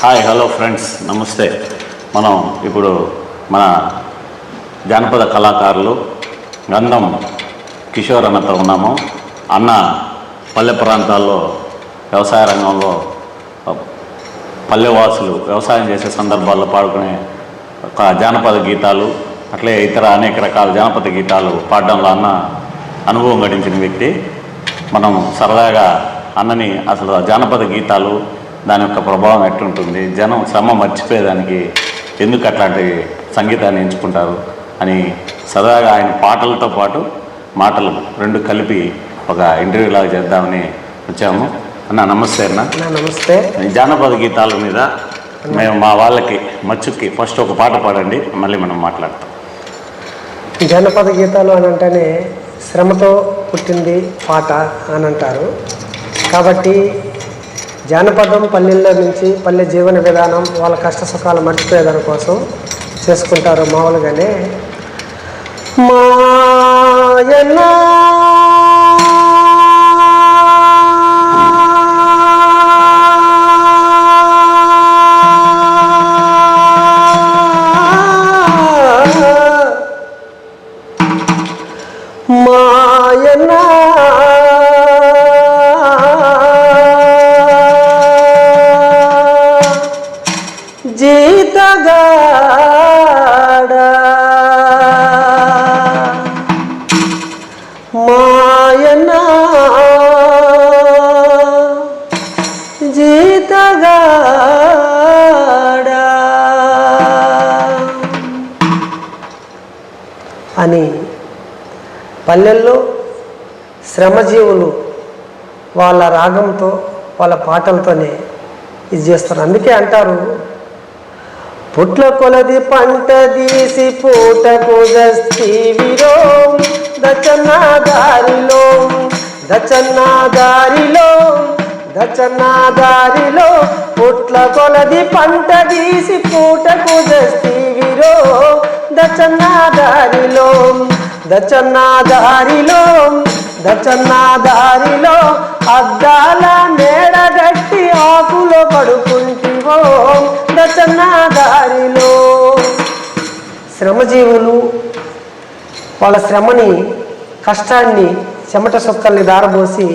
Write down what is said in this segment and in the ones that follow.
Hi hello friends నమస్తే. మనం ఇప్పుడు మన జానపద కళాకారులు గంధం కిషోర్ అన్నతో ఉన్నాము. అన్న పల్లె ప్రాంతాల్లో వ్యవసాయ రంగంలో పల్లెవాసులు వ్యవసాయం చేసే సందర్భాల్లో పాడుకునే ఒక జానపద గీతాలు అట్లే ఇతర అనేక రకాల జానపద గీతాలు పాడడంలో అన్న అనుభవం గడించిన వ్యక్తి. మనం సరదాగా అన్నని అసలు జానపద గీతాలు దాని యొక్క ప్రభావం ఎట్లుంటుంది? జనం శ్రమ మర్చిపోయేదానికి ఎందుకు అట్లాంటి సంగీతాన్ని ఎంచుకుంటారు అని సరదాగా ఆయన పాటలతో పాటు మాటలు రెండు కలిపి ఒక ఇంటర్వ్యూ లాగా చేద్దామని వచ్చాము. అన్న నమస్తే అన్న. నమస్తే. జానపద గీతాల మీద మేము మా వాళ్ళకి మచ్చుకి ఫస్ట్ ఒక పాట పాడండి మళ్ళీ మనం మాట్లాడతాం. జానపద గీతాలు అని అంటేనే శ్రమతో పుట్టింది పాట అని అంటారు. కాబట్టి జానపదం పల్లెల్లో నుంచి పల్లె జీవన విధానం వాళ్ళ కష్ట సుఖాలు మర్చిపోయేదాని కోసం చేసుకుంటారు మామూలుగానే. మాయనా పల్లెల్లో శ్రమజీవులు వాళ్ళ రాగంతో వాళ్ళ పాటలతోనే ఇది చేస్తారు. అందుకే అంటారు పుట్ల కొలది పంట తీసి పూటకు దస్తీవిరో దచన్నా దారిలో దచన్నా దారిలో దచన్నా దారిలో పుట్ల కొలది పంట తీసి పూటకు దస్తీవిరో దచన్నా దారిలో దచన్నా దారిలో దచన్నా దారిలో అద్దాల మేడగట్టి ఆకులో పడుకుంటివో దచన్నా దారిలో శ్రమజీవులు వాళ్ళ శ్రమని కష్టాన్ని చెమట సొక్కల్ని దారబోసి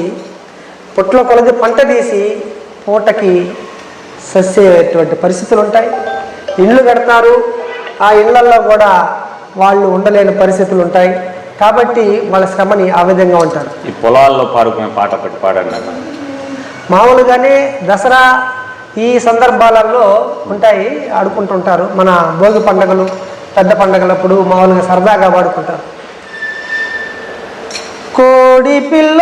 పొట్లో కొలది పంట తీసి పూటకి సస్సేటువంటి పరిస్థితులు ఉంటాయి ఇళ్ళు కడతారు. ఆ ఇళ్ళలో కూడా వాళ్ళు ఉండలేని పరిస్థితులు ఉంటాయి. కాబట్టి వాళ్ళ శ్రమని ఆ విధంగా ఉంటారు. ఈ పొలాల్లో పాడుకునే పాట ఒకటి పాడండి మామూలుగానే దసరా ఈ సందర్భాలలో ఉంటాయి ఆడుకుంటుంటారు. మన భోగి పండుగలు పెద్ద పండుగలప్పుడు మామూలుగా సరదాగా పాడుకుంటారు. కోడి పిల్ల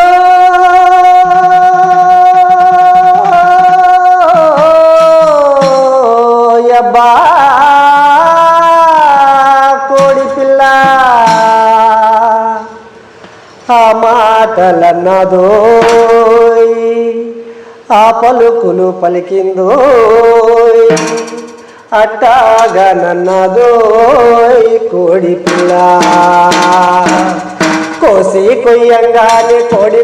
యబ్బా మాటలన్నదోయ్ ఆ పలుకులు పలికిందోయ్. అట్టాగా నన్నదోయ్ కోడి పిల్ల. కోసి కొయ్యంగానే కోడి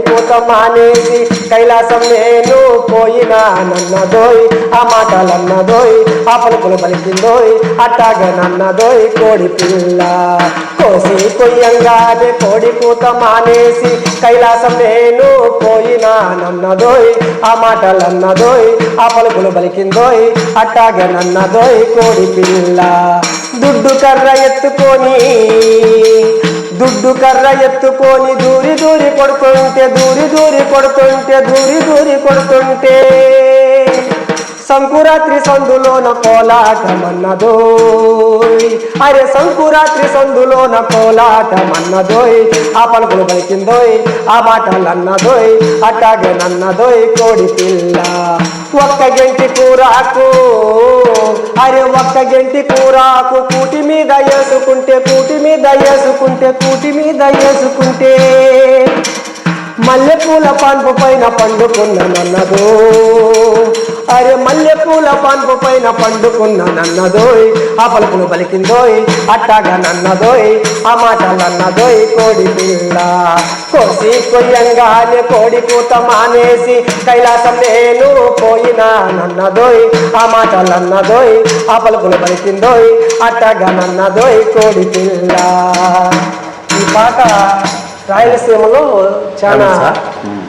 మానేసి కైలాసం నేను పోయినా నన్నదోయ్ ఆ మాటలన్నదోయ్ ఆ పలుకులు పలికిందోయ్ అట్టాగ నన్నదోయ్ కోడి పిల్ల. కోసి కొయ్యంగాని కోడి మానేసి కైలాసం నేను పోయినా నన్నదోయ్ ఆ మాటలన్నదోయ్ ఆ పలుకులు పలికిందోయ్ అట్టాగ నన్నదోయ్ కోడి పిల్ల. దుడ్డు కర్ర ఎత్తుకొని దుడ్డు కర్ర ఎత్తుకొని దూరి దూరి కొడుతుంటే దూరి దూరి కొడుతుంటే దూరి దూరి కొడుతుంటే. సంకురాత్రి సందులోన కోలాటమన్నదోయ్. అరే సంకురాత్రి సందులోన కోలాటమన్నదోయ్. ఆ పలుకులు పలికిందోయ్ ఆ మాటలన్నదోయ్ అట్టాగే నన్నదోయ్ కోడి పిల్ల. ఒక్క గంటి కూరాకు అరే ఒక్క గంటి కూరాకు కూటి మీద వేసుకుంటే కూటి మీద వేసుకుంటే కూటి మీద వేసుకుంటే మల్లెపూల పాన్పు పైన పండుకున్న నన్నదో అరే మల్లెపూల పాన్పు పైన పండుకున్న నన్నదోయ్ ఆ పలుకులు పలికిందోయ్ అట్టాగా నన్నదోయ్ ఆ మాటలన్నదోయ్ కోడి పిల్ల. కోసి కొయ్యంగానే కోడి పూత మానేసి కైలాసం నేను పోయినా నన్నదోయ్ ఆ మాటలన్నదోయ్ ఆ పలుకులు పలికిందోయ్ అట్టగా నన్నదోయ్ కోడి పిల్ల. ఈ పాట రాయలసీమలో చాలా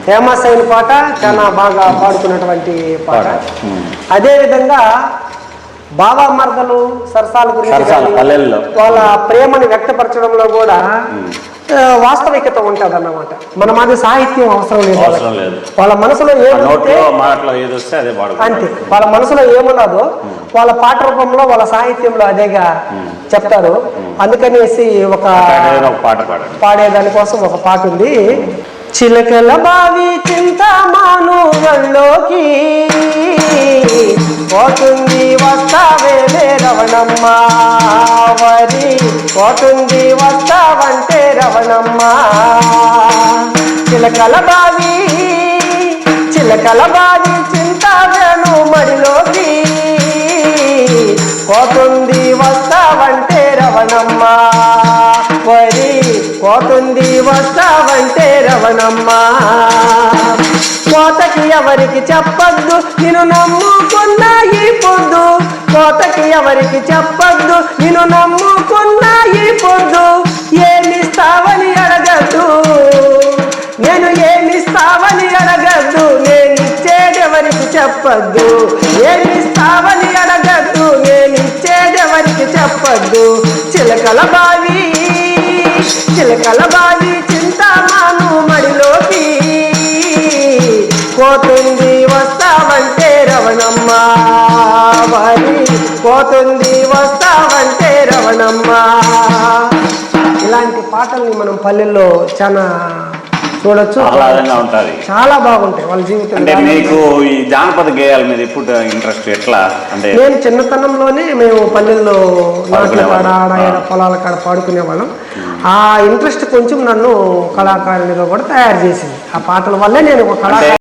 ఫేమస్ అయిన పాట చాలా బాగా పాడుకున్నటువంటి పాట. ఉమ్. అదే విధంగా బాబా మర్దలు సరసాల గురించి. వాళ్ళ ప్రేమని వ్యక్తపరచడంలో కూడా వాస్తవికత ఉంటుంది అన్నమాట మన మాది సాహిత్యం అవసరం లేదు. వాళ్ళ మనసులో అదే అంతే. వాళ్ళ మనసులో ఏమున్నదో వాళ్ళ పాట రూపంలో వాళ్ళ సాహిత్యంలో అదేగా చెప్తారు. అందుకనేసి ఒక పాట పాడండి. పాడేదాని కోసం ఒక పాట ఉంది. చిలకల బావి చింతమాను గల్లోకి పోతుంది వస్తావే రవణమ్మ. వరి పోతుంది వస్తావంటే రవణమ్మ. చిలకల బావి చిలకల బావి చింతావేను మడిలోకి. పోతుంది వస్తావంటే రవణమ్మ. పోతుంది వస్తావంటే రవణమ్మా. కోతకి ఎవరికి చెప్పద్దు నేను నమ్ముకున్న ఈ పొద్దు. కోతకి ఎవరికి చెప్పద్దు నేను నమ్ముకున్న ఈ పొద్దు. ఏమిస్తావని అడగద్దు. నేను ఏమిస్తావని అడగద్దు. నేను ఇచ్చేదెవరికి చెప్పద్దు. ఏమిస్తావని అడగద్దు. నేను ఇచ్చేదెవరికి చెప్పద్దు. చిలకల బావి చిలకల బావి చింతమాను మడిలోకి పోతుంది వస్తావంటే రవణమ్మ. వారి పోతుంది వస్తావంటే రవణమ్మ. ఇలాంటి పాటల్ని మనం పల్లెల్లో చాలా చూడొచ్చు. ఆహ్లాదంగా ఉంటుంది. చాలా బాగుంటాయి వాళ్ళ జీవితం అంటే మీకు ఈ జానపద గేయాల మీద ఎప్పుడు ఇంట్రెస్ట్ ఎట్లా? అంటే నేను చిన్నతనంలోనే మేము పల్లెల్లో నాట్ల కాడ పాడుకునేవాళ్ళం. ఆడ ఈడ పొలాల కాడ పాడుకునేవాళ్ళం ఆ ఇంట్రెస్ట్ కొంచెం నన్ను కళాకారునిగా కూడా తయారు చేసింది. ఆ పాటల వల్లే నేను ఒక కళాకారు